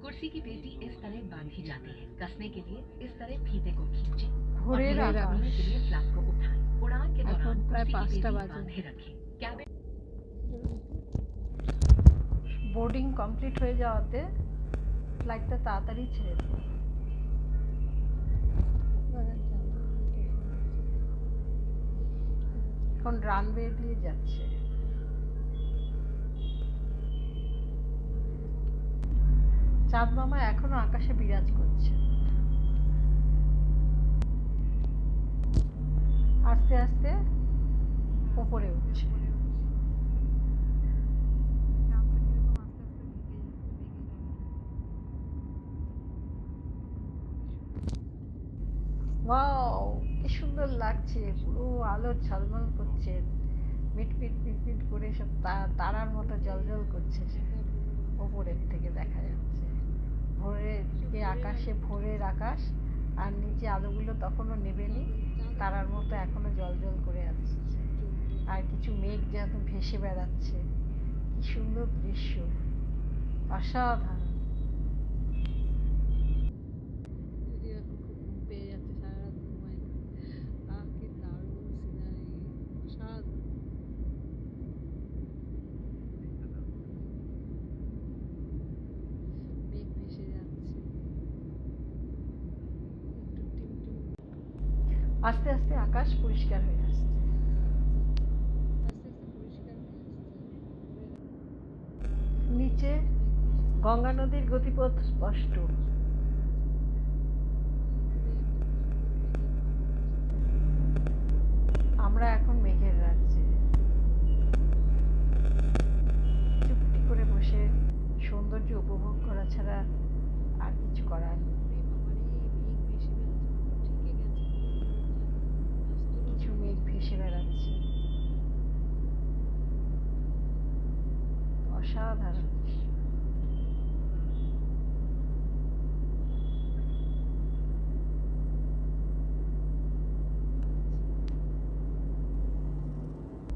कुर्सी की पेटी इस तरह बांधी जाती है कसने के लिए इस तरह फीते को खींचे और ঘোরের धीरे আকাশ दबाने के लिए फ्लैप को उठाएं उड़ान के এখন दौरान প্রায় कुर्सी की পাঁচটা पेटी বাজে। बांधे रखें कैबिन বোর্ডিং কমপ্লিট হয়ে যাওয়াতে ফ্লাইটটা তাড়াতাড়ি ছেড়ে দিল এখন রানওয়ে দিয়ে যাচ্ছে চাঁদ মামা এখনও আকাশে বিরাজ করছে। আস্তে আস্তে ওপরে উঠছে। ওয়াও, কি সুন্দর লাগছে, পুরো আলো ঝলমল করছে। মিটমিট মিটমিট করে সব তারার মতো জলজল করছে। ওপরের থেকে দেখা যাচ্ছে। আকাশে ভোরের আকাশ, আর নিচে আলোগুলো তখনও নেবেনি, তারার মতো এখনও এখনও জল করে আছে আর কিছু মেঘ যেন ভেসে বেড়াচ্ছে। কি সুন্দর দৃশ্য। অসাধারণ যদিও এখন খুব ঘুম পেয়ে যাচ্ছে সারা রাত ঘুমাই না আহ কি দারুণ সিনারি অসাধারণ মেঘ ভেসে যাচ্ছে একটু টিমটিম আস্তে আস্তে আকাশ পরিষ্কার হয়ে আসছে। নিচে গঙ্গা নদীর গতিপথ স্পষ্ট। আমরা এখন মেঘের রাজ্যে। চুপটি করে বসে সৌন্দর্য উপভোগ করা ছাড়া আর কিছু করার নেই। কিছু মেঘ ভেসে বেড়াচ্ছে অসাধারণ।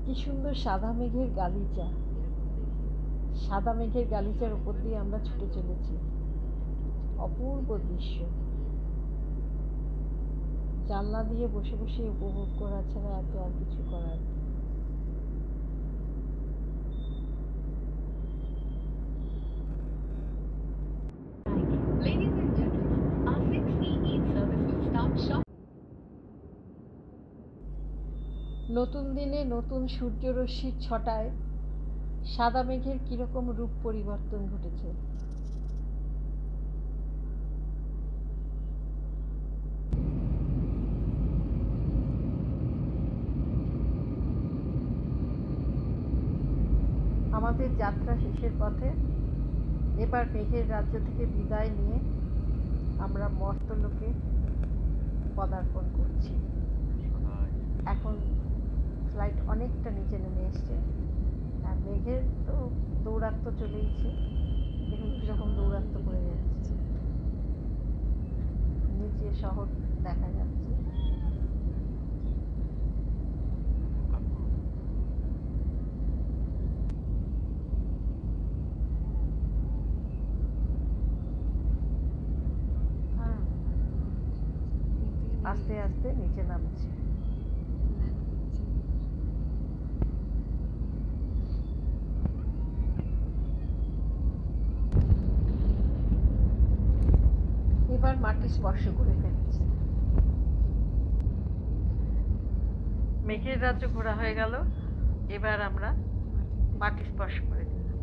কি সুন্দর সাদা মেঘের গালিচা। সাদা মেঘের গালিচার উপর দিয়ে আমরা ছুটে চলেছি। অপূর্ব দৃশ্য। জানলা দিয়ে বসে বসে উপভোগ করা ছাড়া এত আর কিছু করার নতুন দিনে নতুন সূর্যরশ্মির ছটায় সাদা মেঘের কীরকম রূপ পরিবর্তন ঘটেছে। আমাদের যাত্রা শেষের পথে এবার মেঘের রাজ্য থেকে বিদায় নিয়ে আমরা মর্তলোকে পদার্পণ করছি। ফ্লাইট অনেকটা নিচে নেমে এসছে। আর মেঘের তো দৌরাত্ম চলেইছে দেখুন কীরকম দৌরাত্ম করে যাচ্ছে। নিচে শহর দেখা যাচ্ছে। আস্তে আস্তে নিচে নামছে। এবার মাটি স্পর্শ করে ফেলছে। মেঘের রাজ্য ঘোরা হয়ে গেল। এবার আমরা মাটি স্পর্শ করে দিলাম।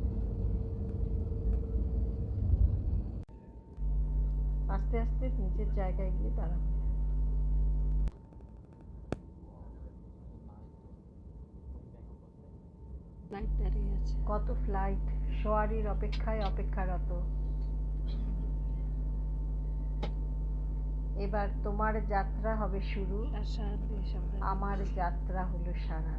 আস্তে আস্তে নিচের জায়গায় গিয়ে দাঁড়াবো। কত ফ্লাইট সোয়ারির অপেক্ষায় অপেক্ষারত। এবার তোমার যাত্রা হবে শুরু। আমার যাত্রা হলো সারা।